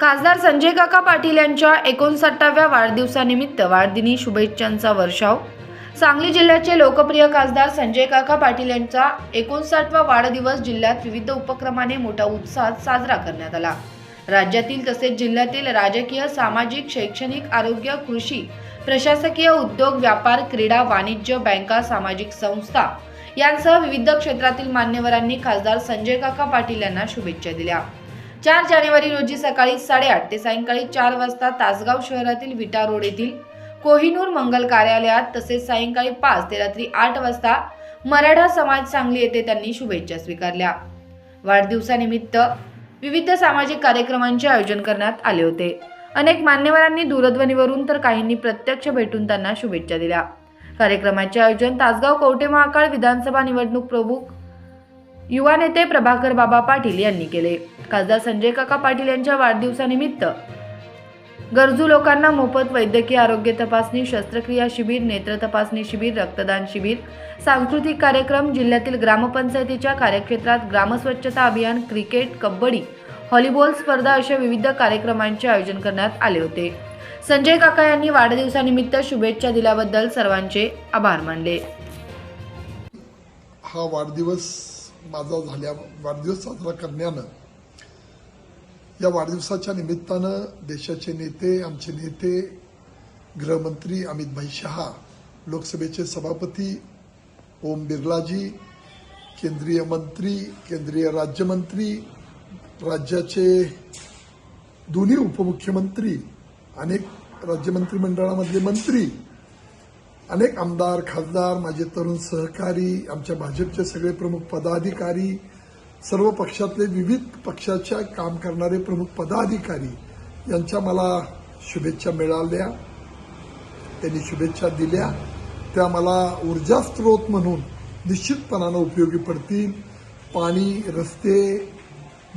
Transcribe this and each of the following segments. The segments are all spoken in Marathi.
खासदार संजय काका पाटील यांच्या एकोणसाठाव्या वाढदिवसानिमित्त वाढदिनी शुभेच्छांचा वर्षाव. सांगली जिल्ह्याचे लोकप्रिय खासदार संजय काका पाटील यांचा एकोणसाठवा वाढदिवस जिल्ह्यात विविध उपक्रमाने मोठ्या उत्साहात साजरा करण्यात आला. राज्यातील तसेच जिल्ह्यातील राजकीय सामाजिक शैक्षणिक आरोग्य कृषी प्रशासकीय उद्योग व्यापार क्रीडा वाणिज्य बँका सामाजिक संस्था यांसह विविध क्षेत्रातील मान्यवरांनी खासदार संजय काका पाटील यांना शुभेच्छा दिल्या. चार जानेवारी रोजी सकाळी साडेआठ ते सायंकाळी चार वाजता तासगाव शहरातील विटा रोड येथील कोहिनूर मंगल कार्यालयात तसेच सायंकाळी पाच ते रात्री आठ वाजता मराठा समाज सांगली येथे त्यांनी शुभेच्छा स्वीकारल्या. वाढदिवसानिमित्त विविध सामाजिक कार्यक्रमांचे आयोजन करण्यात आले होते. अनेक मान्यवरांनी दूरध्वनीवरून तर काहींनी प्रत्यक्ष भेटून त्यांना शुभेच्छा दिल्या. कार्यक्रमाचे आयोजन तासगाव कवटे महाकाळ विधानसभा निवडणूक प्रमुख युवा नेते प्रभाकर बाबा पाटील यांनी केले. खासदार संजय काका पाटील यांच्या वाढदिवसानिमित्त गरजू लोकांना मोफत वैद्यकीय आरोग्य तपासणी शस्त्रक्रिया शिबिर नेत्र तपासणी शिबिर रक्तदान शिबिर सांस्कृतिक कार्यक्रम जिल्ह्यातील ग्रामपंचायतीच्या कार्यक्षेत्रात ग्रामस्वच्छता अभियान क्रिकेट कबड्डी हॉलीबॉल स्पर्धा अशा विविध कार्यक्रमांचे आयोजन करण्यात आले होते. संजय काका यांनी वाढदिवसानिमित्त शुभेच्छा दिल्याबद्दल सर्वांचे आभार मानले. हा वाढदिवस माझा झाल्या वाढदिवस साजरा करण्यानं या वाढदिवसाच्या निमित्तानं देशाचे नेते आमचे नेते गृहमंत्री अमित भाई शहा लोकसभेचे सभापती ओम बिर्लाजी केंद्रीय मंत्री केंद्रीय राज्यमंत्री राज्याचे दोन्ही उपमुख्यमंत्री अनेक राज्यमंत्रिमंडळामधले मंत्री अनेक आमदार खासदार माझे तरुण सहकारी आमच्या भाजपचे सगळे प्रमुख पदाधिकारी सर्व पक्षातले विविध पक्षाच्या काम करणारे प्रमुख पदाधिकारी यांच्या मला शुभेच्छा मिळाल्या. त्यांनी शुभेच्छा दिल्या. त्या मला ऊर्जा स्रोत म्हणून निश्चितपणानं उपयोगी पडतील. पाणी रस्ते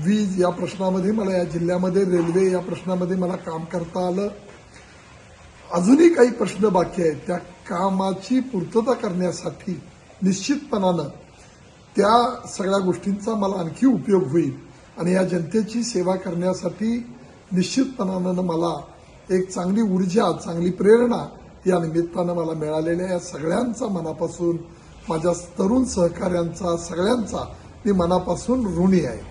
वीज या प्रश्नामध्ये मला या जिल्ह्यामध्ये रेल्वे या प्रश्नामध्ये मला काम करता आलं. अजूनही काही प्रश्न बाकी आहेत. त्या कामाची पूर्तता करण्यासाठी निश्चितपणानं त्या सगळ्या गोष्टींचा मला आणखी उपयोग होईल. आणि या जनतेची सेवा करण्यासाठी निश्चितपणानं मला एक चांगली ऊर्जा चांगली प्रेरणा या निमित्तानं मला मिळालेल्या या सगळ्यांचा मनापासून माझ्या तरुण सहकाऱ्यांचा सगळ्यांचा मी मनापासून ऋणी आहे.